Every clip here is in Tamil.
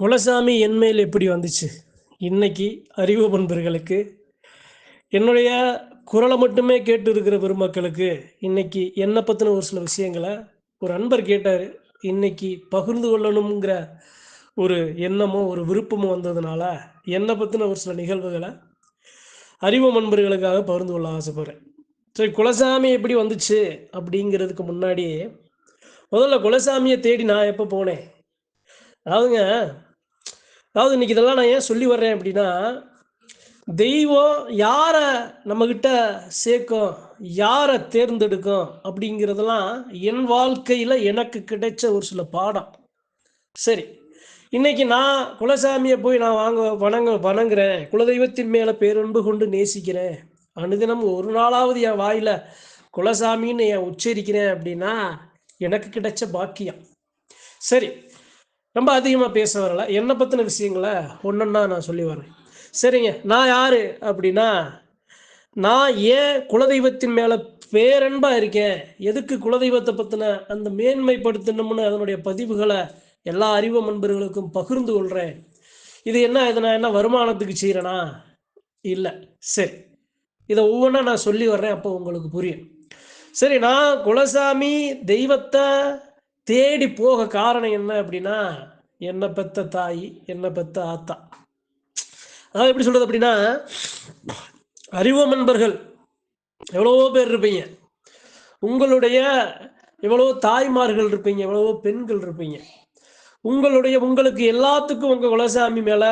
குலசாமி என்மேல் எப்படி வந்துச்சு? இன்னைக்கு அறிவு பண்பர்களுக்கு என்னுடைய குரலை மட்டுமே கேட்டு இருக்கிற பெருமக்களுக்கு இன்னைக்கு என்னை பற்றின ஒரு சில விஷயங்களை ஒரு அன்பர் கேட்டார். இன்னைக்கு பகிர்ந்து கொள்ளணுங்கிற ஒரு எண்ணமோ ஒரு விருப்பமோ வந்ததுனால என்னை பற்றின ஒரு சில நிகழ்வுகளை அறிவு நண்பர்களுக்காக பகிர்ந்து கொள்ள ஆசைப்படுறேன். சரி குலசாமி எப்படி வந்துச்சு அப்படிங்கிறதுக்கு முன்னாடி முதல்ல குலசாமியை தேடி நான் எப்போ போனேன்? அதாவதுங்க அதாவது இன்னைக்கு இதெல்லாம் நான் ஏன் சொல்லி வர்றேன் அப்படின்னா தெய்வம் யாரை நம்மக்கிட்ட சேர்க்கும் யாரை தேர்ந்தெடுக்கும் அப்படிங்கிறதெல்லாம் என் வாழ்க்கையில் எனக்கு கிடைச்ச ஒரு சில பாடம். சரி இன்னைக்கு நான் குலசாமியை போய் நான் வாங்க வணங்க வணங்குறேன். குலதெய்வத்தின் மேலே பேரன்பு கொண்டு நேசிக்கிறேன். அனுதினம் ஒரு நாளாவது என் வாயில் குலசாமின்னு என் உச்சரிக்கிறேன் அப்படின்னா எனக்கு கிடைச்ச பாக்கியம். சரி ரொம்ப அதிகமாக பேச வரல என்னை பற்றின விஷயங்களை ஒன்றொன்னா நான் சொல்லி வரேன் சரிங்க நான் யார் அப்படின்னா நான் ஏன் குலதெய்வத்தின் மேலே பேரன்பாக இருக்கேன்? எதுக்கு குலதெய்வத்தை பற்றின அந்த மேன்மைப்படுத்தணும்னு அதனுடைய பதிவுகளை எல்லா அறிவு நண்பர்களுக்கும் பகிர்ந்து கொள்கிறேன் இது என்ன இதை நான் என்ன வருமானத்துக்கு செய்கிறேனா இல்லை. சரி. இதை ஒவ்வொன்றா நான் சொல்லி வர்றேன் அப்போ உங்களுக்கு புரியும். சரி நான் குலசாமி தெய்வத்தை தேடி போக காரணம் என்ன அப்படின்னா என்னை பெத்த தாய் என்னை பெத்த ஆத்தா. அதாவது எப்படி சொல்றது அப்படின்னா அறிவோம் நண்பர்கள் எவ்வளவோ பேர் இருப்பீங்க. உங்களுடைய எவ்வளவோ தாய்மார்கள் இருப்பீங்க எவ்வளவோ பெண்கள் இருப்பீங்க. உங்களுடைய உங்களுக்கு எல்லாத்துக்கும் உங்க குலசாமி மேல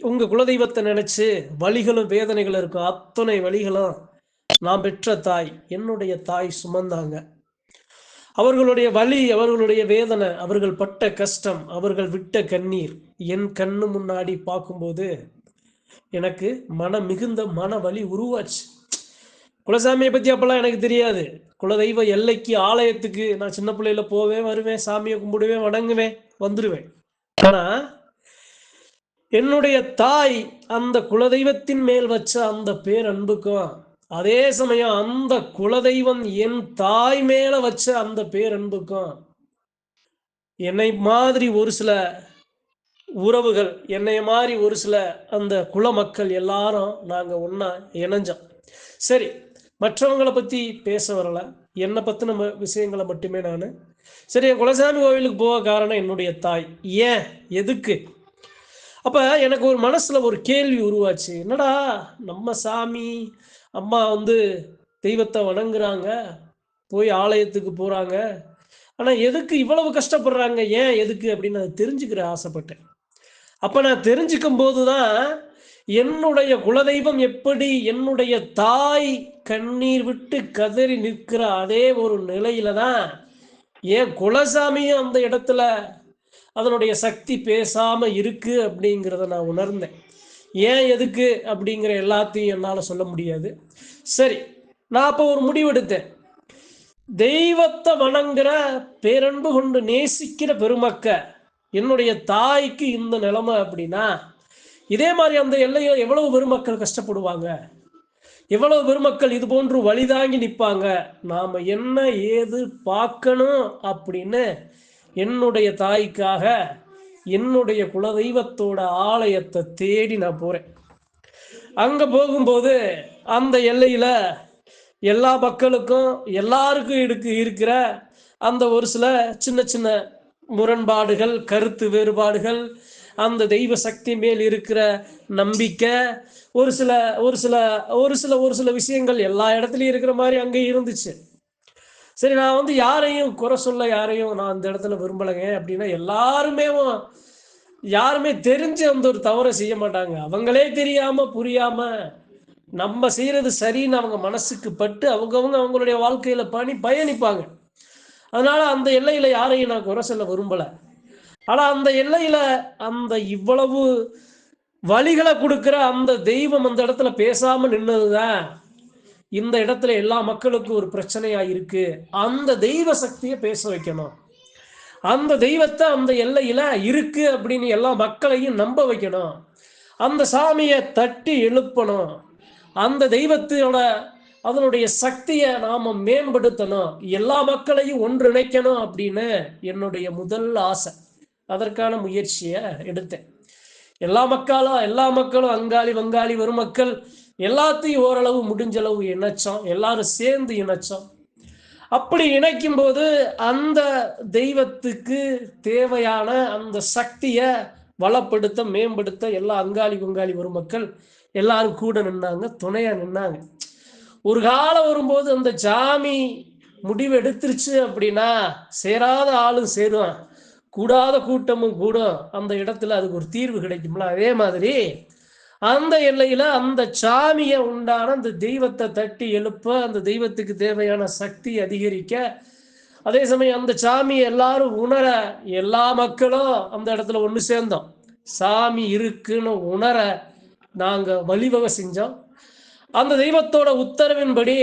உங்க குலதெய்வத்தை நினைச்சு வழிகளும் வேதனைகளும் இருக்கும். அத்தனை வழிகளும் நான் பெற்ற தாய் என்னுடைய தாய் சுமந்தாங்க. அவர்களுடைய வலி அவர்களுடைய வேதனை அவர்கள் பட்ட கஷ்டம் அவர்கள் விட்ட கண்ணீர் என் கண்ணு முன்னாடி பார்க்கும்போது எனக்கு மன மிகுந்த மன வலி உருவாச்சு. குலசாமியை பற்றி அப்பெல்லாம் எனக்கு தெரியாது. குலதெய்வ எல்லைக்கு ஆலயத்துக்கு நான் சின்ன பிள்ளையில போவேன் வருவேன் சாமியை கும்பிடுவேன் வணங்குவேன் வந்துடுவேன் ஆனா என்னுடைய தாய் அந்த குலதெய்வத்தின் மேல் வச்ச அந்த பேரன்புக்கும் அதே சமயம் அந்த குலதெய்வம் என் தாய் மேல வச்ச அந்த பேரன்புக்கும் என்னை மாதிரி ஒரு சில உறவுகள் என்னை மாதிரி ஒரு சில அந்த குல மக்கள் எல்லாரும் நாங்க ஒன்றா இணைஞ்சோம். சரி மற்றவங்களை பத்தி பேச வரல. என்னை பத்தின ம- விஷயங்களை மட்டுமே நான். சரி என் குலசாமி கோவிலுக்கு போக காரணம் என்னுடைய தாய். ஏன்? எதுக்கு? அப்ப எனக்கு ஒரு மனசுல ஒரு கேள்வி உருவாச்சு. என்னடா நம்ம சாமி அம்மா வந்து தெய்வத்தை வணங்குறாங்க போய் ஆலயத்துக்கு போகிறாங்க ஆனால் எதுக்கு இவ்வளவு கஷ்டப்படுறாங்க? ஏன் எதுக்கு? அப்படின்னு நான் தெரிஞ்சுக்கிற ஆசைப்பட்டேன். அப்போ நான் தெரிஞ்சுக்கும் போது தான் என்னுடைய குலதெய்வம் எப்படி என்னுடைய தாய் கண்ணீர் விட்டு கதறி நிற்கிற அதே ஒரு நிலையில தான் ஏன் குலசாமியும் அந்த இடத்துல அதனுடைய சக்தி பேசாம இருக்கு அப்படிங்கிறத நான் உணர்ந்தேன். ஏன் எதுக்கு அப்படிங்கிற எல்லாத்தையும் என்னால் சொல்ல முடியாது. சரி நான் அப்போ ஒரு முடிவெடுத்தேன் தெய்வத்தை வணங்குற பேரன்பு கொண்டு நேசிக்கிற பெருமக்க என்னுடைய தாய்க்கு இந்த நிலைமை அப்படின்னா இதே மாதிரி அந்த எல்லையில் எவ்வளவு பெருமக்கள் கஷ்டப்படுவாங்க? எவ்வளவு பெருமக்கள் இது போன்று வழிதாங்கி நிற்பாங்க? நாம் என்ன ஏது பார்க்கணும் அப்படின்னு என்னுடைய தாய்க்காக என்னுடைய குலதெய்வத்தோட ஆலயத்தை தேடி நான் போறேன். அங்க போகும்போது அந்த எல்லையில எல்லா மக்களுக்கும் எல்லாருக்கும் இருக்கு இருக்கிற அந்த ஒரு சில சின்ன சின்ன முரண்பாடுகள் கருத்து வேறுபாடுகள் அந்த தெய்வ சக்தி மேல் இருக்கிற நம்பிக்கை ஒரு சில ஒரு சில ஒரு சில ஒரு சில விஷயங்கள் எல்லா இடத்துலயும் இருக்கிற மாதிரி அங்கே இருந்துச்சு. சரி நான் வந்து யாரையும் குறை சொல்ல யாரையும் நான் அந்த இடத்துல விரும்பலைங்க அப்படின்னா எல்லாருமே யாருமே தெரிஞ்சு அந்த ஒரு தவறை செய்ய மாட்டாங்க. அவங்களே தெரியாம புரியாம நம்ம செய்யறது சரின்னு அவங்க மனசுக்கு பட்டு அவங்கவுங்க அவங்களுடைய வாழ்க்கையில பணி பயணிப்பாங்க. அதனால அந்த எல்லையில யாரையும் நான் குறை சொல்ல விரும்பல. ஆனா அந்த எல்லையில அந்த இவ்வளவு வழிகளை கொடுக்குற அந்த தெய்வம் அந்த இடத்துல பேசாம நின்னதுதான் இந்த இடத்துல எல்லா மக்களுக்கும் ஒரு பிரச்சனையா இருக்கு. அந்த தெய்வ சக்தியை பேச வைக்கணும். அந்த தெய்வத்தை அந்த எல்லையில இருக்கு அப்படின்னு எல்லா மக்களையும் நம்ப வைக்கணும். அந்த சாமியை தட்டி எழுப்பணும். அந்த தெய்வத்தோட அதனுடைய சக்தியை நாம மேம்படுத்தணும். எல்லா மக்களையும் ஒன்றிணைக்கணும் அப்படின்னு என்னுடைய முதல் ஆசை. அதற்கான முயற்சியை எடுத்தேன். எல்லா மக்களும் எல்லா மக்களும் அங்காளி வங்காளி வரும் மக்கள் எல்லாத்தையும் ஓரளவு முடிஞ்சளவு இணைச்சோம் எல்லாரும் சேர்ந்து இணைச்சோம். அப்படி இணைக்கும் போது அந்த தெய்வத்துக்கு தேவையான அந்த சக்தியை வளப்படுத்த மேம்படுத்த எல்லா அங்காளி வங்காளி வரும் மக்கள் எல்லாரும் கூட நின்னாங்க துணையா நின்னாங்க. ஒரு காலம் வரும்போது அந்த ஜாமி முடிவு எடுத்துருச்சு அப்படின்னா சேராத ஆளும் சேருவான். கூடாத கூட்டமும் கூடும். அந்த இடத்துல அதுக்கு ஒரு தீர்வு கிடைக்கும்ல. அதே மாதிரி அந்த எல்லையில அந்த சாமியை உண்டான அந்த தெய்வத்தை தட்டி எழுப்ப அந்த தெய்வத்துக்கு தேவையான சக்தி அதிகரிக்க அதே சமயம் அந்த சாமி எல்லாரும் உணர எல்லா மக்களும் அந்த இடத்துல ஒன்று சேர்ந்தோம். சாமி இருக்குன்னு உணர நாங்க வழிவகை செஞ்சோம். அந்த தெய்வத்தோட உத்தரவின்படி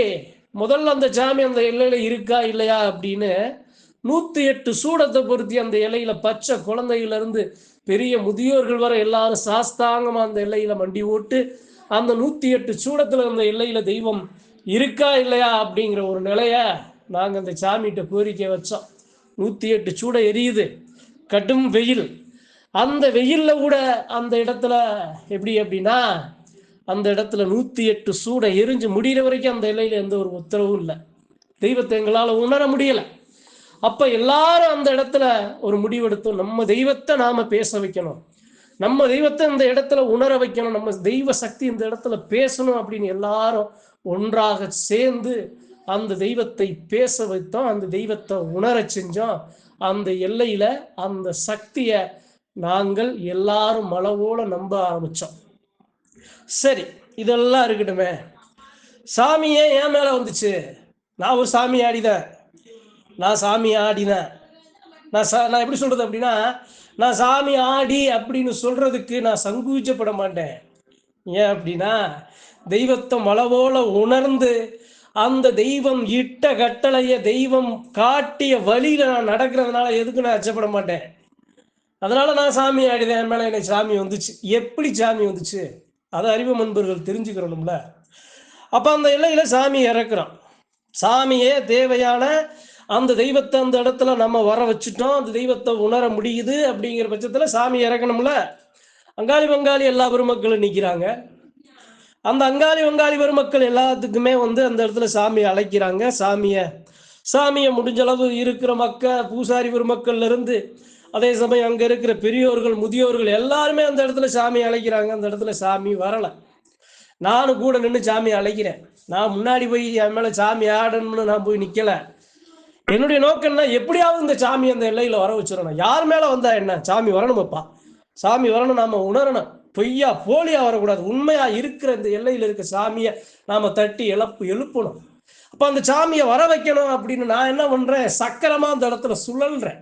முதல்ல அந்த சாமி அந்த எல்லையில இருக்கா இல்லையா அப்படின்னு நூத்தி எட்டு சூடத்தை பொருத்தி அந்த இலையில பச்சை குழந்தையில இருந்து பெரிய முதியோர்கள் வர எல்லாரும் சாஸ்தாங்கமா அந்த எல்லையில மண்டி ஓட்டு அந்த நூத்தி எட்டு சூடத்துல அந்த எல்லையில தெய்வம் இருக்கா இல்லையா அப்படிங்கிற ஒரு நிலைய நாங்க அந்த சாமிகிட்ட கோரிக்கை வச்சோம். நூத்தி எட்டு சூட எரியுது கடும் வெயில். அந்த வெயில்ல கூட அந்த இடத்துல எப்படி அப்படின்னா அந்த இடத்துல நூத்தி எட்டு சூட எரிஞ்சு முடிகிற வரைக்கும் அந்த எல்லையில் எந்த ஒரு உத்தரவும் இல்லை. தெய்வத்தை எங்களால் உணர முடியலை. அப்ப எல்லாரும் அந்த இடத்துல ஒரு முடிவெடுத்தோம் நம்ம தெய்வத்தை நாம பேச வைக்கணும். நம்ம தெய்வத்தை இந்த இடத்துல உணர வைக்கணும். நம்ம தெய்வ சக்தி இந்த இடத்துல பேசணும் அப்படின்னு எல்லாரும் ஒன்றாக சேர்ந்து அந்த தெய்வத்தை பேச வைத்தோம். அந்த தெய்வத்தை உணர செஞ்சோம். அந்த எல்லையில அந்த சக்தியை நாங்கள் எல்லாரும் மலவோட நம்ப ஆரம்பிச்சோம். சரி இதெல்லாம் இருக்கட்டுமே. சாமியே என் மேல வந்துச்சு. நான் ஒரு சாமி ஆடிதான். நான் சாமி ஆடினேன். நான் சா நான் எப்படி சொல்றது அப்படின்னா நான் சாமி ஆடி அப்படின்னு சொல்றதுக்கு நான் சங்கூச்சப்பட மாட்டேன். ஏன் அப்படின்னா தெய்வத்தை மலவோல உணர்ந்து அந்த தெய்வம் இட்ட கட்டளைய தெய்வம் காட்டிய வழியில நான் நடக்கிறதுனால எதுக்கு நான் அச்சப்பட மாட்டேன்? அதனால நான் சாமி ஆடிதேன் என் மேல எனக்கு சாமி வந்துச்சு. எப்படி சாமி வந்துச்சு? அதை அறிவு முன்பர்கள் தெரிஞ்சுக்கிறோம்ல அப்ப அந்த இலையில சாமி இறக்குறோம் சாமியே தேவையான அந்த தெய்வத்தை அந்த இடத்துல நம்ம வர வச்சுட்டோம் அந்த தெய்வத்தை உணர முடியுது அப்படிங்கிற பட்சத்துல சாமி இறக்கணும்ல? அங்காளி வங்காளி எல்லா பெருமக்களும் நிக்கிறாங்க. அந்த அங்காளி வங்காளி பெருமக்கள் எல்லாத்துக்குமே வந்து அந்த இடத்துல சாமியை அழைக்கிறாங்க. சாமியை சாமியை முடிஞ்ச அளவு இருக்கிற மக்கள் பூசாரி பெருமக்கள்ல இருந்து அதே சமயம் அங்க இருக்கிற பெரியோர்கள் முதியோர்கள் எல்லாருமே அந்த இடத்துல சாமி அழைக்கிறாங்க. அந்த இடத்துல சாமி வரல. நானும் கூட நின்று சாமி அழைக்கிறேன். நான் முன்னாடி போய் என் மேல சாமி ஆடணும்னு நான் போய் நிக்கல. என்னுடைய நோக்கம் என்ன எப்படியாவது இந்த சாமி அந்த எல்லையில வர வச்சிடணும். யார் மேல வந்தா என்ன? சாமி வரணுமப்பா சாமி வரணும் நாம உணரணும். பொய்யா போலியா வரக்கூடாது. உண்மையா இருக்கிற இந்த எல்லையில இருக்க சாமியை நாம தட்டி எழுப்பு எழுப்பணும். அப்ப அந்த சாமியை வர வைக்கணும் அப்படின்னு நான் என்ன பண்றேன்? சக்கரமா அந்த இடத்துல சுழல்றேன்.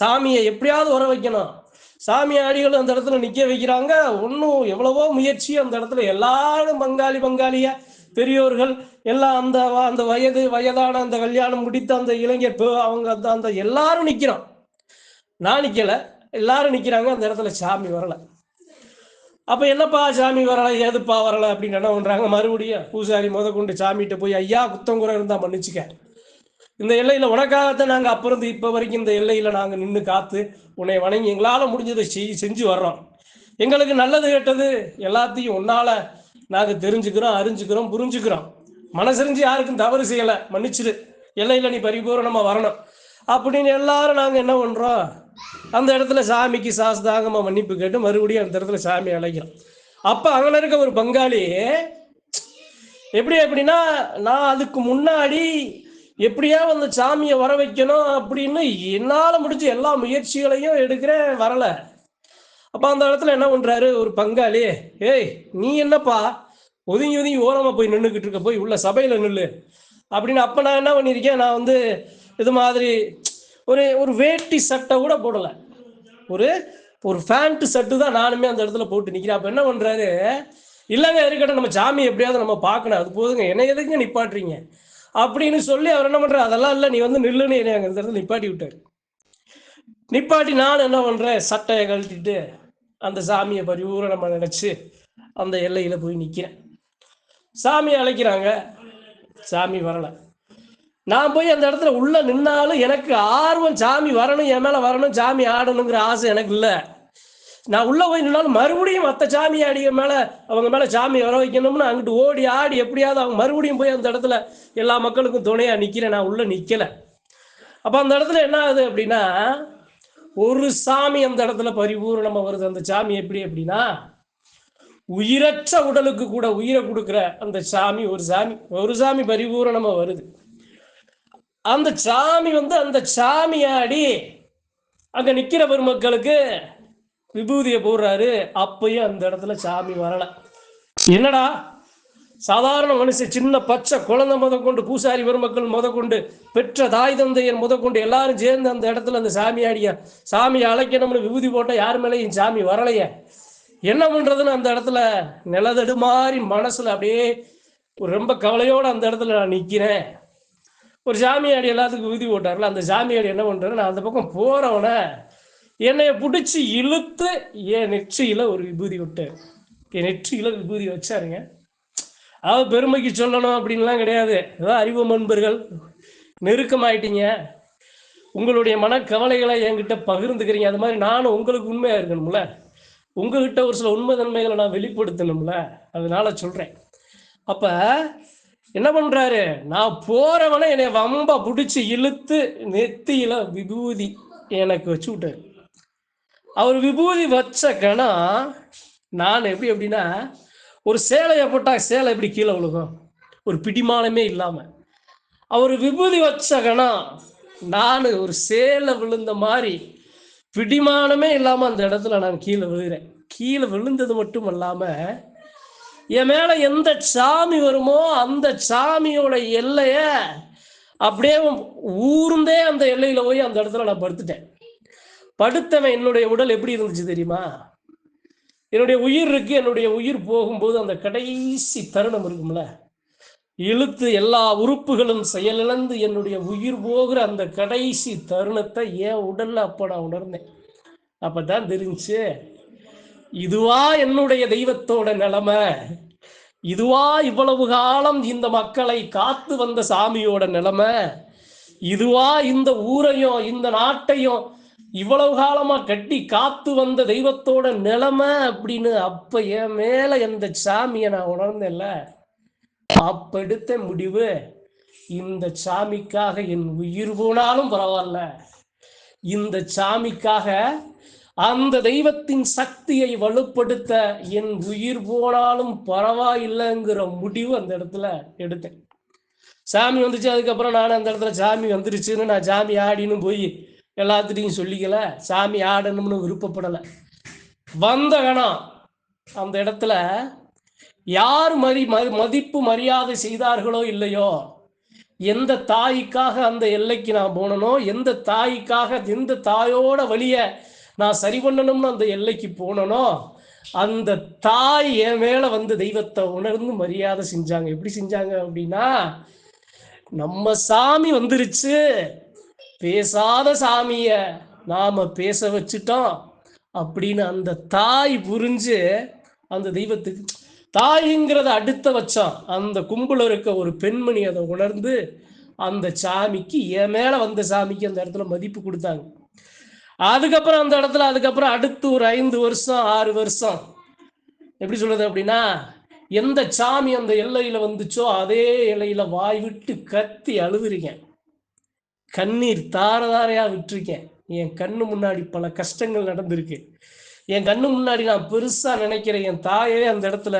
சாமியை எப்படியாவது வர வைக்கணும். சாமி அடிகள் அந்த இடத்துல நிக்க வைக்கிறாங்க. ஒன்றும் எவ்வளவோ முயற்சி அந்த இடத்துல எல்லாரும் பங்காளி பங்காளியா பெரியோர்கள் எல்லாம் அந்த அந்த வயது வயதான அந்த கல்யாணம் முடித்த அந்த இளைஞர் அவங்க அந்த அந்த எல்லாரும் நிற்கிறோம் நான் நிக்கல. எல்லாரும் நிக்கிறாங்க. அந்த இடத்துல சாமி வரல. அப்ப என்னப்பா சாமி வரல? ஏதுப்பா வரல? அப்படின்னு என்ன பண்றாங்க? மறுபடியும் பூசாரி முத கொண்டு சாமிகிட்ட போய் ஐயா குத்தம் குறை இருந்தா மன்னிச்சுக்க. இந்த எல்லையில உனக்காகத்தான் நாங்க அப்புறம் இப்ப வரைக்கும் இந்த எல்லையில நாங்க நின்று காத்து உன்னை வணங்கி எங்களால முடிஞ்சதை செய் செஞ்சு வர்றோம். எங்களுக்கு நல்லது கெட்டது எல்லாத்தையும் உன்னால நாங்க தெரிஞ்சுக்கிறோம் அறிஞ்சுக்கிறோம் புரிஞ்சுக்கிறோம். மனசறிஞ்சு யாருக்கும் தவறு செய்யலை. மன்னிச்சிரு. எல்லையில நீ பரிபூர்ணமாக வரணும். அப்படின்னு எல்லாரும் நாங்கள் என்ன பண்ணுறோம் அந்த இடத்துல சாமிக்கு சாஸ்தாகமா மன்னிப்பு கேட்டு மறுபடியும் அந்த இடத்துல சாமி அழைக்கிறோம். அப்போ அங்கே இருக்க ஒரு பங்காளி எப்படி எப்படின்னா நான் அதுக்கு முன்னாடி எப்படியா அந்த சாமியை வர வைக்கணும் அப்படின்னு என்னால் முடிஞ்ச எல்லா முயற்சிகளையும் எடுக்கிறேன் வரலை. அப்ப அந்த இடத்துல என்ன பண்றாரு? ஒரு பங்காளி ஏய் நீ என்னப்பா? ஒதுங்கி ஒதுங்கி ஓரமா போய் நின்றுக்கிட்டு இருக்க போய் உள்ள சபையில நில்லு. அப்படின்னு அப்ப நான் என்ன பண்ணியிருக்கேன்? நான் வந்து இது மாதிரி ஒரு ஒரு வேட்டி சட்டை கூட போடல. ஒரு ஒரு ஃபேண்ட் சட்டு தான் நானுமே அந்த இடத்துல போட்டு நிக்கிறேன். அப்ப என்ன பண்றாரு? இல்லைங்க இருக்கட்டும் நம்ம சாமி எப்படியாவது நம்ம பார்க்கணும். அது போதுங்க. என்ன எதுக்குங்க நிப்பாட்டுறீங்க? அப்படின்னு சொல்லி அவர் என்ன பண்றாரு? அதெல்லாம் இல்லை நீ வந்து நில்லுன்னு என்னை அங்க இந்த இடத்துல நிப்பாட்டி விட்டாரு. நிப்பாட்டி நான் என்ன பண்றேன்? சட்டையை கழட்டிட்டு அந்த சாமியை பரிபூரணமா நினச்சி அந்த எல்லையில் போய் நிற்கிறேன் சாமி அழைக்கிறாங்க. சாமி வரலை. நான் போய் அந்த இடத்துல உள்ளே நின்னாலும் எனக்கு ஆர்வம் சாமி வரணும் என் மேலே வரணும் சாமி ஆடணுங்கிற ஆசை எனக்கு இல்லை. நான் உள்ளே போய் நின்னாலும் மறுபடியும் மற்ற சாமி ஆடிய மேலே அவங்க மேலே சாமி வர வைக்கணும்னு அங்கிட்டு ஓடி ஆடி எப்படியாவது அவங்க மறுபடியும் போய் அந்த இடத்துல எல்லா மக்களுக்கும் துணையாக நிற்கிறேன் நான் உள்ளே நிற்கலை அப்போ அந்த இடத்துல என்ன ஆகுது அப்படின்னா ஒரு சாமி அந்த இடத்துல பரிபூர்ணமா வருது. அந்த சாமி எப்படி அப்படின்னா உயிரற்ற உடலுக்கு கூட உயிரை கொடுக்குற அந்த சாமி ஒரு சாமி ஒரு சாமி பரிபூரணமா வருது. அந்த சாமி வந்து அந்த சாமியாடி அங்க நிக்கிற பெருமக்களுக்கு விபூதியை போடுறாரு. அப்பயும் அந்த இடத்துல சாமி வரல. என்னடா? சாதாரண மனுஷன் சின்ன பச்சை குழந்தை முத கொண்டு பூசாரி பெருமக்கள் முத கொண்டு பெற்ற தாய் தந்தையர் முத கொண்டு எல்லாரும் சேர்ந்து அந்த இடத்துல அந்த சாமி ஆடிய சாமியை அழைக்கணும்னு விபூதி போட்டால் யார் மேலேயும் சாமி வரலையே. என்ன பண்ணுறதுன்னு அந்த இடத்துல நிலதடு மாதிரி மனசில் அப்படியே ஒரு ரொம்ப கவலையோடு அந்த இடத்துல நான் நிற்கிறேன் ஒரு சாமியாடி எல்லாத்துக்கும் விபூதி போட்டார்ல அந்த சாமியாடி என்ன பண்றாரு நான் அந்த பக்கம் போகிறவனே என்னைய பிடிச்சி இழுத்து என் நெற்றியில் ஒரு விபூதி விட்டேன். என் நெற்றியில் விபூதி வச்சாருங்க. அதாவது பெருமைக்கு சொல்லணும் அப்படின்லாம் கிடையாது. ஏதோ அறிவு நண்பர்கள் நெருக்கமாயிட்டீங்க. உங்களுடைய மனக்கவலைகளை என்கிட்ட பகிர்ந்துக்கிறீங்க. அது மாதிரி நானும் உங்களுக்கு உண்மையாக இருக்கணும்ல. உங்ககிட்ட ஒரு சில உண்மை தன்மைகளை நான் வெளிப்படுத்தணும்ல. அதனால சொல்கிறேன் அப்போ என்ன பண்ணுறாரு நான் போறவனை என்னை வம்ப பிடிச்சி இழுத்து நெத்தியில விபூதி எனக்கு வச்சு விட்டார். அவர் விபூதி வச்ச கணம் நான் எப்படி எப்படின்னா ஒரு சேலையை போட்டால் சேலை எப்படி கீழே விழுகும்? ஒரு பிடிமானமே இல்லாமல் அவர் விபூதி வச்ச கணம் நான் ஒரு சேலை விழுந்த மாதிரி பிடிமானமே இல்லாமல் அந்த இடத்துல நான் கீழே விழுகிறேன். கீழே விழுந்தது மட்டும் இல்லாமல் என் மேலே எந்த சாமி வருமோ அந்த சாமியோட எல்லைய அப்படியே ஊர்ந்தே அந்த எல்லையில் போய் அந்த இடத்துல நான் படுத்துட்டேன். படுத்தவன் என்னுடைய உடல் எப்படி இருந்துச்சு தெரியுமா? என்னுடைய உயிர் இருக்கு என்னுடைய உயிர் போகும்போது அந்த கடைசி தருணம் இருக்கும்ல. இழுத்து எல்லா உறுப்புகளும் செயலிழந்து என்னுடைய உயிர் போகிற அந்த கடைசி தருணத்தை என் உடல்ல அப்போ நான் உணர்ந்தேன். அப்பதான் தெரிஞ்சு இதுவா என்னுடைய தெய்வத்தோட நிலைமை இதுவா இவ்வளவு காலம் இந்த மக்களை காத்து வந்த சாமியோட நிலைமை இதுவா இந்த ஊரையும் இந்த நாட்டையும் இவ்வளவு காலமா கட்டி காத்து வந்த தெய்வத்தோட நிலைமை அப்படின்னு அப்ப என் மேல எந்த சாமியை நான் உணர்ந்தேன்ல? அப்ப எடுத்த முடிவு இந்த சாமிக்காக என் உயிர் போனாலும் பரவாயில்ல. இந்த சாமிக்காக அந்த தெய்வத்தின் சக்தியை வலுப்படுத்த என் உயிர் போனாலும் பரவாயில்லைங்கிற முடிவு அந்த இடத்துல எடுத்தேன். சாமி வந்துச்சு அதுக்கப்புறம் நான் அந்த இடத்துல சாமி வந்துருச்சுன்னு நான் சாமி ஆடின்னு போய் எல்லாத்துட்டையும் சொல்லிக்கல. சாமி ஆடணும்னு விருப்பப்படலை. வந்த கணம் அந்த இடத்துல யார் மரி ம- மதிப்பு மரியாதை செய்தார்களோ இல்லையோ எந்த தாய்க்காக அந்த எல்லைக்கு நான் போனனோ எந்த தாய்க்காக எந்த தாயோட வழியை நான் சரி பண்ணணும்னு அந்த எல்லைக்கு போனனோ அந்த தாய் என் மேல வந்து தெய்வத்தை உணர்ந்து மரியாதை செஞ்சாங்க. எப்படி செஞ்சாங்க அப்படின்னா நம்ம சாமி வந்துருச்சு. பேசாத சாமிய நாம பேச வச்சுட்டோம். அப்படின்னு அந்த தாய் புரிஞ்சு அந்த தெய்வத்துக்கு தாய்ங்கிறத அடுத்த வச்சான் அந்த கும்பல இருக்க ஒரு பெண்மணி அதை உணர்ந்து அந்த சாமிக்கு என் மேல வந்த சாமிக்கு அந்த இடத்துல மதிப்பு கொடுத்தாங்க. அதுக்கப்புறம் அந்த இடத்துல அதுக்கப்புறம் அடுத்து ஒரு ஐந்து வருஷம் ஆறு வருஷம். எப்படி சொல்றது அப்படின்னா எந்த சாமி அந்த எல்லையில வந்துச்சோ அதே எல்லையில வாய் விட்டு கத்தி அழுதுறீங்க கண்ணீர் தார தாரையா விட்டுருக்கேன். என் கண்ணு முன்னாடி பல கஷ்டங்கள் நடந்திருக்கு. என் கண்ணு முன்னாடி நான் பெருசா நினைக்கிற என் தாயே அந்த இடத்துல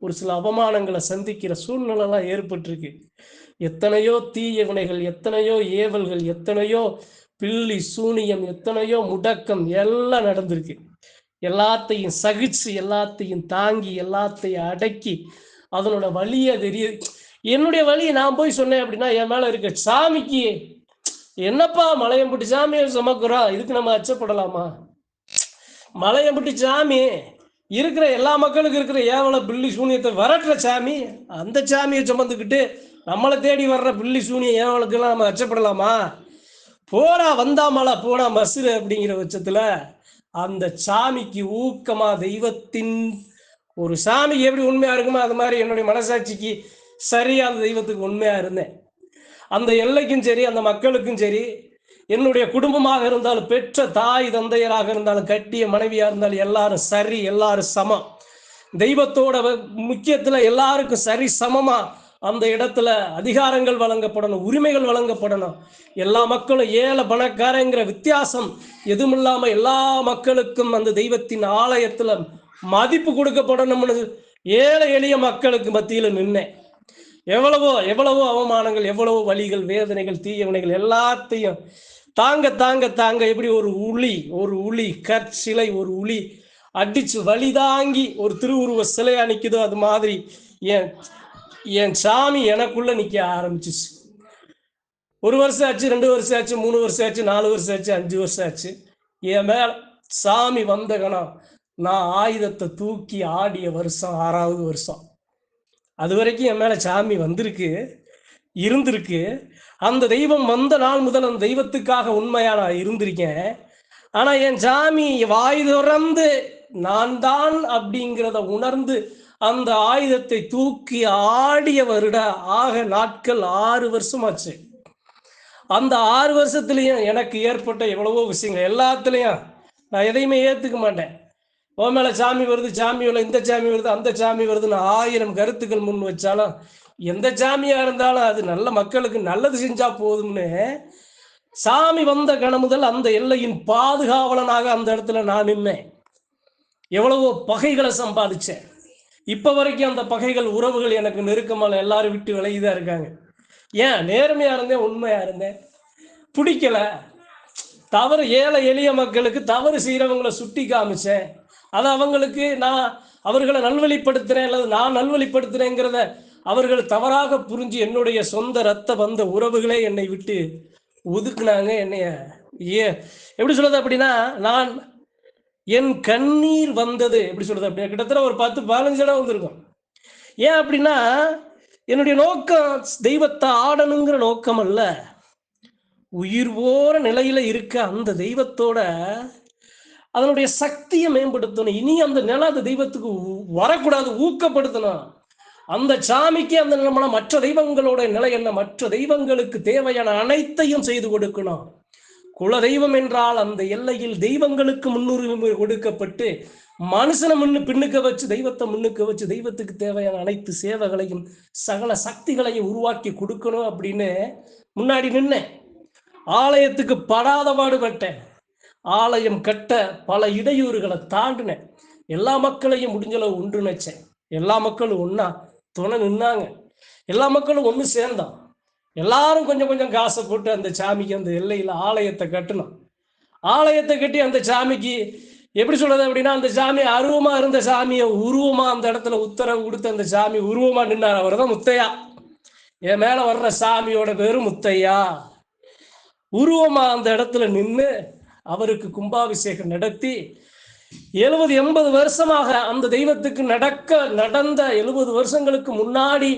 ஒரு சில அவமானங்களை சந்திக்கிற சூழ்நிலைலாம் ஏற்பட்டிருக்கு. எத்தனையோ தீயவினைகள் எத்தனையோ ஏவல்கள் எத்தனையோ பில்லி சூனியம் எத்தனையோ முடக்கம் எல்லாம் நடந்திருக்கு. எல்லாத்தையும் சகிச்சு எல்லாத்தையும் தாங்கி எல்லாத்தையும் அடக்கி அதனோட வழியை தெரிய என்னுடைய வழியை நான் போய் சொன்னேன் அப்படின்னா என் மேல இருக்க சாமிக்கு என்னப்பா மலையம்பட்டி சாமியை சுமக்குறோம் இதுக்கு நம்ம அச்சப்படலாமா? மலையம்பட்டி சாமி இருக்கிற எல்லா மக்களுக்கும் இருக்கிற ஏவல பில்லி சூனியத்தை வரட்டுற சாமி அந்த சாமியை சுமந்துக்கிட்டு நம்மளை தேடி வர்ற பில்லி சூனிய ஏவலுக்கெல்லாம் நம்ம அச்சப்படலாமா? போடா வந்தா மலை போடா மசுரு அப்படிங்கிற பட்சத்துல அந்த சாமிக்கு ஊக்கமா தெய்வத்தின் ஒரு சாமிக்கு எப்படி உண்மையா இருக்குமோ அது மாதிரி என்னுடைய மனசாட்சிக்கு சரியா அந்த தெய்வத்துக்கு உண்மையா இருந்தேன். அந்த எல்லைக்கும் சரி அந்த மக்களுக்கும் சரி என்னுடைய குடும்பமாக இருந்தாலும் பெற்ற தாய் தந்தையராக இருந்தாலும் கட்டிய மனைவியாக இருந்தாலும் எல்லாரும் சரி எல்லாரும் சமம். தெய்வத்தோட முக்கியத்தில் எல்லாருக்கும் சரி சமமா? அந்த இடத்துல அதிகாரங்கள் வழங்கப்படணும் உரிமைகள் வழங்கப்படணும். எல்லா மக்களும் ஏழை பணக்காரங்கிற வித்தியாசம் எதுவும் இல்லாமல் எல்லா மக்களுக்கும் அந்த தெய்வத்தின் ஆலயத்தில் மதிப்பு கொடுக்கப்படணும்னு ஏழை எளிய மக்களுக்கு மத்தியில் நின்னேன். எவ்வளவோ எவ்வளவோ அவமானங்கள் எவ்வளவோ வலிகள் வேதனைகள் தீயவனைகள் எல்லாத்தையும் தாங்க தாங்க தாங்க எப்படி ஒரு உளி ஒரு உளி கற்சிலை ஒரு உளி அடிச்சு வழி தாங்கி ஒரு திருவுருவ சிலையா நிக்குதோ அது மாதிரி என் என் சாமி எனக்குள்ள நிக்க ஆரம்பிச்சிச்சு. ஒரு வருஷம் ஆச்சு ரெண்டு வருஷம் ஆச்சு மூணு வருஷம் ஆச்சு நாலு வருஷம் ஆச்சு அஞ்சு வருஷம் ஆச்சு. என் மேல சாமி வந்த கணம் நான் ஆயுதத்தை தூக்கி ஆடிய வருஷம் ஆறாவது வருஷம். அது வரைக்கும் என் மேலே சாமி வந்திருக்கு இருந்திருக்கு. அந்த தெய்வம் வந்த நாள் முதல் அந்த தெய்வத்துக்காக உண்மையாக நான் இருந்திருக்கேன். ஆனால் என் சாமி வாய் திறந்து நான் தான் அப்படிங்கிறத உணர்ந்து அந்த ஆயுதத்தை தூக்கி ஆடிய வருட ஆக நாட்கள் ஆறு வருஷமாச்சு. அந்த ஆறு வருஷத்துலேயும் எனக்கு ஏற்பட்ட எவ்வளவோ விஷயங்கள் எல்லாத்துலேயும் நான் எதையுமே ஏற்றுக்க மாட்டேன். உன் மேல சாமி வருது சாமி வரல இந்த சாமி வருது அந்த சாமி வருதுன்னு ஆயிரம் கருத்துக்கள் முன் வச்சாலும் எந்த சாமியா இருந்தாலும் அது நல்ல மக்களுக்கு நல்லது செஞ்சா போதும்னு சாமி வந்த கணமுதல் முதல் அந்த எல்லையின் பாதுகாவலனாக அந்த இடத்துல நான் நின்னேன். எவ்வளவோ பகைகளை சம்பாதிச்சேன். இப்ப வரைக்கும் அந்த பகைகள் உறவுகள் எனக்கு நெருக்கமான எல்லாரும் விட்டு விலகிதான் இருக்காங்க. ஏன்? நேர்மையா இருந்தேன் உண்மையா இருந்தேன். பிடிக்கல. தவறு ஏழை எளிய மக்களுக்கு தவறு செய்யறவங்களை சுட்டி காமிச்சேன். அது அவங்களுக்கு நான் அவர்களை நல்வழிப்படுத்துறேன் அல்லது நான் நல்வழிப்படுத்துறேங்கிறத அவர்கள் தவறாக புரிஞ்சு என்னுடைய சொந்த ரத்த வந்த உறவுகளே என்னை விட்டு ஒதுக்குனாங்க. என்னைய ஏ எப்படி சொல்றது அப்படின்னா நான் என் கண்ணீர் வந்தது. எப்படி சொல்றது அப்படின்னா கிட்டத்தட்ட ஒரு பத்து பதினஞ்சு இடம் வந்திருக்கும். ஏன் அப்படின்னா என்னுடைய நோக்கம் தெய்வத்தை ஆடணுங்கிற நோக்கம் அல்ல. உயிர் போற நிலையில இருக்க அந்த தெய்வத்தோட அதனுடைய சக்தியை மேம்படுத்தணும். இனி அந்த நிலை அந்த தெய்வத்துக்கு வரக்கூடாது ஊக்கப்படுத்தணும். அந்த சாமிக்கு அந்த நிலமான மற்ற தெய்வங்களோட நிலை என்ன? மற்ற தெய்வங்களுக்கு தேவையான அனைத்தையும் செய்து கொடுக்கணும். குல தெய்வம் என்றால் அந்த எல்லையில் தெய்வங்களுக்கு முன்னுரிமை கொடுக்கப்பட்டு மனுஷனை முன்னு பின்னுக்க வச்சு தெய்வத்தை முன்னுக்க வச்சு தெய்வத்துக்கு தேவையான அனைத்து சேவைகளையும் சகல சக்திகளையும் உருவாக்கி கொடுக்கணும் அப்படின்னு முன்னாடி நின்னேன். ஆலயத்துக்கு படாத பாடுபட்டேன். ஆலயம் கட்ட பல இடையூறுகளை தாண்டினேன் எல்லா மக்களையும் முடிஞ்சளவு ஒன்றுணைச்சேன். எல்லா மக்களும் ஒன்றா துணை நின்னாங்க. எல்லா மக்களும் ஒன்று சேர்ந்தோம். எல்லாரும் கொஞ்சம் கொஞ்சம் காசை போட்டு அந்த சாமிக்கு அந்த எல்லையில் ஆலயத்தை கட்டணும் ஆலயத்தை கட்டி அந்த சாமிக்கு எப்படி சொல்றது அப்படின்னா அந்த சாமி அருவமா இருந்த சாமியை உருவமா அந்த இடத்துல உத்தரவு கொடுத்து அந்த சாமி உருவமா நின்னார். அவர் தான் முத்தையா. என் மேல வர்ற சாமியோட பேரு முத்தையா. உருவமா அந்த இடத்துல நின்று அவருக்கு கும்பாபிஷேகம் நடத்தி எழுபது எண்பது வருஷமாக அந்த தெய்வத்துக்கு நடக்க நடந்த எழுபது வருஷங்களுக்கு முன்னாடி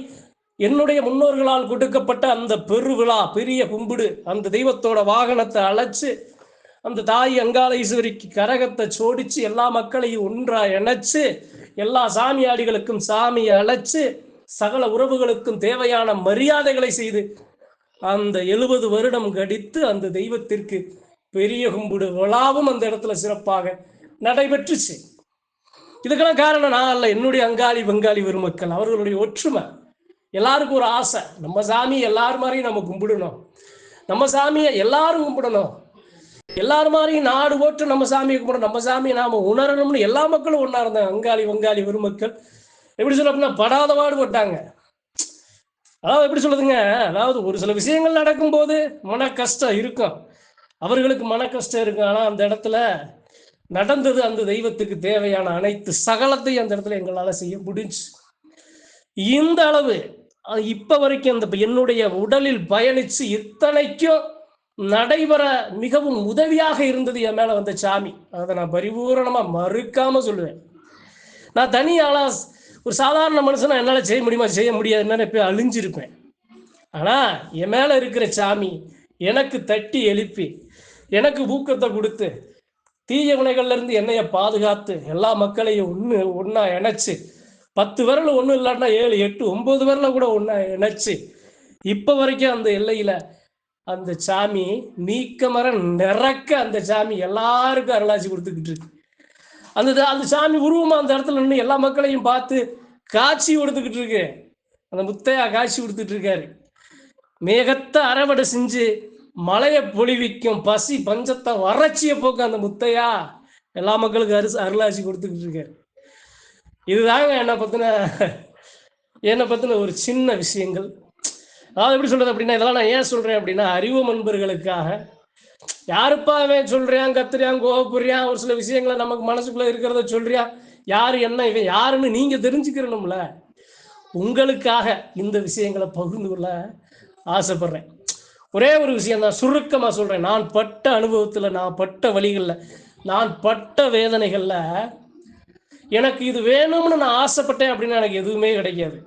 என்னுடைய முன்னோர்களால் கொடுக்கப்பட்ட அந்த பெருவிழா பெரிய கும்பிடு அந்த தெய்வத்தோட வாகனத்தை அழைச்சு அந்த தாய் அங்காளீஸ்வரிக்கு கரகத்தை சோடிச்சு எல்லா மக்களையும் ஒன்றா இணைச்சு எல்லா சாமியாடிகளுக்கும் சாமியை அழைச்சு சகல உறவுகளுக்கும் தேவையான மரியாதைகளை செய்து அந்த எழுபது வருடம் கடித்து அந்த தெய்வத்திற்கு பெரிய கும்பிடு விழாவும் அந்த இடத்துல சிறப்பாக நடைபெற்றுச்சு. இதுக்கெல்லாம் காரணம் நான் அல்ல என்னுடைய அங்காளி பங்காளி பெருமக்கள் அவர்களுடைய ஒற்றுமை. எல்லாருக்கும் ஒரு ஆசை நம்ம சாமி எல்லார் மாதிரியும் நம்ம கும்பிடணும். நம்ம சாமியை எல்லாரும் கும்பிடணும். எல்லார் மாதிரியும் நாடு ஓட்டு நம்ம சாமியை கும்பிடணும். நம்ம சாமியை நாம உணரணும்னு எல்லா மக்களும் ஒன்றா இருந்தாங்க. அங்காளி வங்காளி பெருமக்கள். எப்படி சொல்ல அப்படின்னா படாத பாடுபட்டாங்க அதாவது எப்படி சொல்லுதுங்க அதாவது ஒரு சில விஷயங்கள் நடக்கும்போது மன கஷ்டம் இருக்கும். அவர்களுக்கு மன கஷ்டம் இருக்கும் ஆனால் அந்த இடத்துல நடந்தது அந்த தெய்வத்துக்கு தேவையான அனைத்து சகலத்தையும் அந்த இடத்துல எங்களால் செய்ய முடிஞ்சு. இந்த அளவு இப்போ இப்ப வரைக்கும் அந்த என்னுடைய உடலில் பயணிச்சு இத்தனைக்கும் நடைபெற மிகவும் உதவியாக இருந்தது. என் மேல வந்த சாமி. அதை நான் பரிபூரணமா மறுக்காம சொல்லுவேன். நான் தனி ஆளா ஒரு சாதாரண மனுஷனா என்னால் செய்ய முடியுமா? செய்ய முடியாதுன்னு போய் அழிஞ்சிருப்பேன். ஆனா என் மேல இருக்கிற சாமி எனக்கு தட்டி எழுப்பி எனக்கு ஊக்கத்தை கொடுத்து தீய வினைகள்ல என்னைய பாதுகாத்து எல்லா மக்களையும் ஒன்று ஒன்றா இணைச்சு பத்து விரல் ஒன்றும் இல்லாட்டினா ஏழு எட்டு ஒம்பது விரல கூட ஒன்றா இணைச்சு இப்போ வரைக்கும் அந்த எல்லையில் அந்த சாமி நீக்க மர நிறக்க அந்த சாமி எல்லாருக்கும் அருளாட்சி கொடுத்துக்கிட்டு இருக்கு. அந்த அந்த சாமி உருவமாக அந்த இடத்துல நின்று எல்லா மக்களையும் பார்த்து காட்சி கொடுத்துக்கிட்டு இருக்கு. அந்த முத்தையா காட்சி கொடுத்துட்டு இருக்காரு. மேகத்தை அறவடை செஞ்சு மழையை பொழிவிக்கும் பசி பஞ்சத்தை வறட்சிய போக்கு அந்த முத்தையா எல்லா மக்களுக்கும் அரு அருளாட்சி கொடுத்துக்கிட்டு இருக்காரு. இதுதாங்க என்னை பத்தின என்னை பத்தின ஒரு சின்ன விஷயங்கள். அதாவது எப்படி சொல்றது அப்படின்னா இதெல்லாம் நான் ஏன் சொல்றேன் அப்படின்னா அறிவு நண்பர்களுக்காக யாருப்பா அவன் சொல்றியான் கத்துறியான் கோபுரியான் ஒரு சில விஷயங்களை நமக்கு மனசுக்குள்ள இருக்கிறத சொல்றியா? யாரு என்ன இவன் யாருன்னு நீங்க தெரிஞ்சுக்கிறணும்ல. உங்களுக்காக இந்த விஷயங்களை பகிர்ந்து கொள்ள ஆசைப்படுறேன். ஒரே ஒரு விஷயம் தான் சுருக்கமா சொல்றேன். நான் பட்ட அனுபவத்துல நான் பட்ட வழிகள்ல நான் பட்ட வேதனைகள்ல எனக்கு இது வேணும்னு நான் ஆசைப்பட்டேன் அப்படின்னு எனக்கு எதுவுமே கிடைக்காது.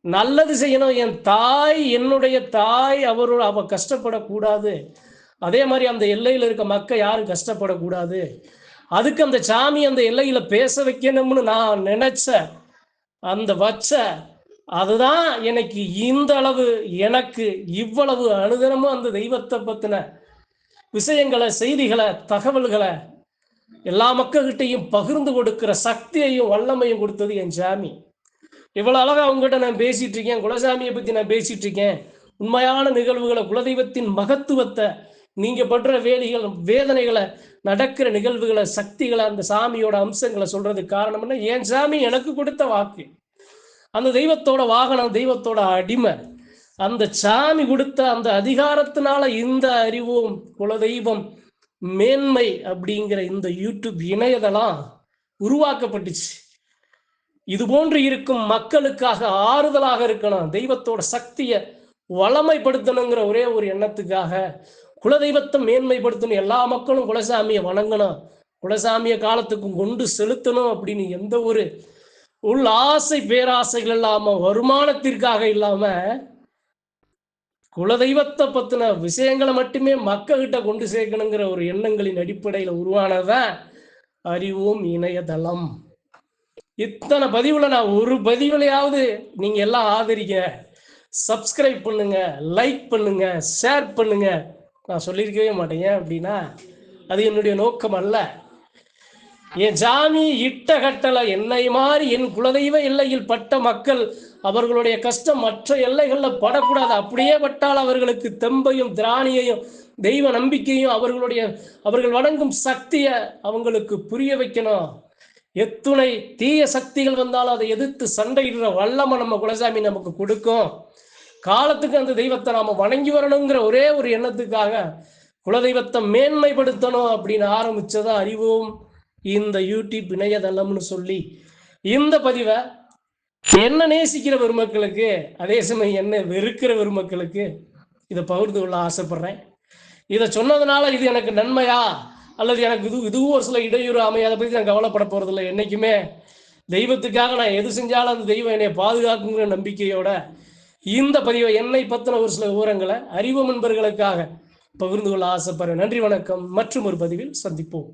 நல்லது செய்யணும். என் தாய் என்னுடைய தாய் அவரோட அவ கஷ்டப்படக்கூடாது. அதே மாதிரி அந்த எல்லையில் இருக்க மக்கள் யாரும் கஷ்டப்படக்கூடாது. அதுக்கு அந்த சாமி அந்த எல்லையில பேச வைக்கணும்னு நான் நினைச்ச அந்த வச்ச அதுதான் எனக்கு இந்த அளவு எனக்கு இவ்வளவு அனுதினமும் அந்த தெய்வத்தை பத்தின விஷயங்களை செய்திகளை தகவல்களை எல்லா மக்கள்கிட்டையும் பகிர்ந்து கொடுக்கிற சக்தியையும் வல்லமையும் கொடுத்தது என் சாமி. இவ்வளவு அழகா அவங்ககிட்ட நான் பேசிட்டு இருக்கேன் குலசாமியை பத்தி நான் பேசிட்டு இருக்கேன். உண்மையான நிகழ்வுகளை குலதெய்வத்தின் மகத்துவத்தை நீங்க படுற வேலிகள் வேதனைகளை நடக்கிற நிகழ்வுகளை சக்திகளை அந்த சாமியோட அம்சங்களை சொல்றதுக்கு காரணம் என்ன? என் சாமி எனக்கு கொடுத்த வாக்கு. அந்த தெய்வத்தோட வாகனம் தெய்வத்தோட அடிமை. அந்த சாமி கொடுத்த அந்த அதிகாரத்தினால இந்த அறிவும் குலதெய்வம் மேன்மை அப்படிங்கிற இந்த யூடியூப் இணையதெல்லாம் உருவாக்கப்பட்டுச்சு. இது போன்று இருக்கும் மக்களுக்காக ஆறுதலாக இருக்கணும். தெய்வத்தோட சக்தியை வளமைப்படுத்தணுங்கிற ஒரே ஒரு எண்ணத்துக்காக குலதெய்வத்தை மேன்மைப்படுத்தணும். எல்லா மக்களும் குலசாமியை வணங்கணும். குலசாமிய காலத்துக்கும் கொண்டு செலுத்தணும் அப்படின்னு எந்த ஒரு உள் ஆசை பேராசைகள் இல்லாம வருமானத்திற்காக இல்லாம குலதெய்வத்தை பத்தின விஷயங்களை மட்டுமே மக்கள்கிட்ட கொண்டு சேர்க்கணுங்கிற ஒரு எண்ணங்களின் அடிப்படையில் உருவானதான் அறிவோம் இணையதளம். இத்தனை பதிவுல நான் ஒரு பதிவுலையாவது நீங்க எல்லாம் ஆதரிங்க. சப்ஸ்கிரைப் பண்ணுங்க லைக் பண்ணுங்க ஷேர் பண்ணுங்க. நான் சொல்லியிருக்கவே மாட்டேன். அப்படின்னா அது என்னுடைய நோக்கம் அல்ல. என் ஜாமி இட்ட கட்டளை என்னை மாதிரி என் குலதெய்வ எல்லையில் பட்ட மக்கள் அவர்களுடைய கஷ்டம் மற்ற எல்லைகளில் படக்கூடாது. அப்படியே பட்டால் அவர்களுக்கு தெம்பையும் திராணியையும் தெய்வ நம்பிக்கையும் அவர்களுடைய அவர்கள் வணங்கும் சக்தியை அவங்களுக்கு புரிய வைக்கணும். எத்துணை தீய சக்திகள் வந்தாலும் அதை எதிர்த்து சண்டையிடுற வல்லமை நம்ம குலசாமி நமக்கு கொடுக்கும். காலத்துக்கு அந்த தெய்வத்தை நாம வணங்கி வரணுங்கிற ஒரே ஒரு எண்ணத்துக்காக குலதெய்வத்தை மேன்மைப்படுத்தணும் அப்படின்னு ஆரம்பிச்சதா அறிவோம். இந்த யூடியூப் இணையதளம்னு சொல்லி இந்த பதிவை என்ன நேசிக்கிற பெருமக்களுக்கு அதே சமயம் என்ன வெறுக்கிற பெருமக்களுக்கு இதை பகிர்ந்து கொள்ள ஆசைப்படுறேன். இதை சொன்னதுனால இது எனக்கு நன்மையா? அல்லது எனக்கு இது இதுவும் ஒரு சில இடையூறு அமையாத பற்றி நான் கவலைப்பட போறதில்லை. என்னைக்குமே தெய்வத்துக்காக நான் எது செஞ்சாலும் அந்த தெய்வம் என்னை பாதுகாக்குங்கிற நம்பிக்கையோட இந்த பதிவை என்னை பத்தின ஒரு சில விவரங்களை அறிவு நண்பர்களுக்காக பகிர்ந்து கொள்ள ஆசைப்படுறேன். நன்றி வணக்கம். மற்றும் ஒரு பதிவில் சந்திப்போம்.